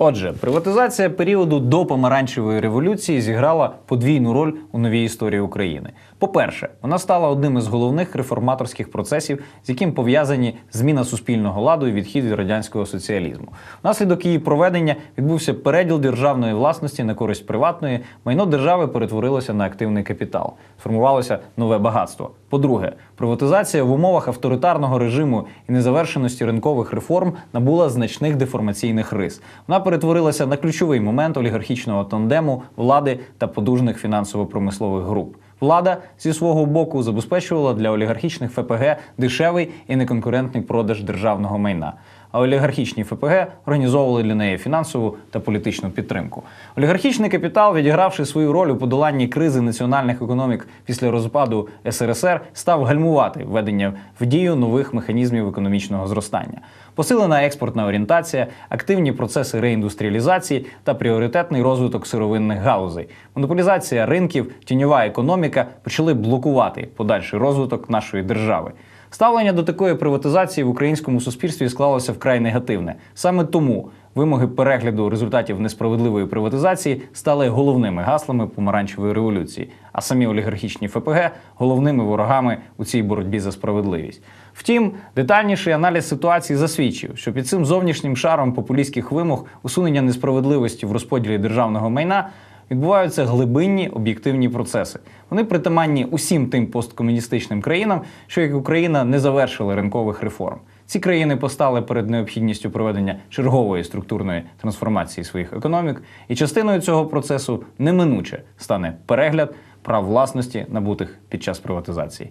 Отже, приватизація періоду до помаранчевої революції зіграла подвійну роль у новій історії України. По-перше, вона стала одним із головних реформаторських процесів, з яким пов'язані зміна суспільного ладу і відхід від радянського соціалізму. Внаслідок її проведення відбувся переділ державної власності на користь приватної. Майно держави перетворилося на активний капітал. Сформувалося нове багатство. По-друге, приватизація в умовах авторитарного режиму і незавершеності ринкових реформ набула значних деформаційних рис. Вона перетворилася на ключовий момент олігархічного тандему влади та подужних фінансово-промислових груп. Влада зі свого боку забезпечувала для олігархічних ФПГ дешевий і неконкурентний продаж державного майна. А олігархічні ФПГ організовували для неї фінансову та політичну підтримку. Олігархічний капітал, відігравши свою роль у подоланні кризи національних економік після розпаду СРСР, став гальмувати введення в дію нових механізмів економічного зростання. Посилена експортна орієнтація, активні процеси реіндустріалізації та пріоритетний розвиток сировинних галузей. Монополізація ринків, тіньова економіка почали блокувати подальший розвиток нашої держави. Ставлення до такої приватизації в українському суспільстві склалося вкрай негативне. Саме тому вимоги перегляду результатів несправедливої приватизації стали головними гаслами помаранчевої революції, а самі олігархічні ФПГ головними ворогами у цій боротьбі за справедливість. Втім, детальніший аналіз ситуації засвідчив, що під цим зовнішнім шаром популістських вимог усунення несправедливості в розподілі державного майна відбуваються глибинні об'єктивні процеси. Вони притаманні усім тим посткомуністичним країнам, що як Україна не завершили ринкових реформ. Ці країни постали перед необхідністю проведення чергової структурної трансформації своїх економік, і частиною цього процесу неминуче стане перегляд прав власності, набутих під час приватизації.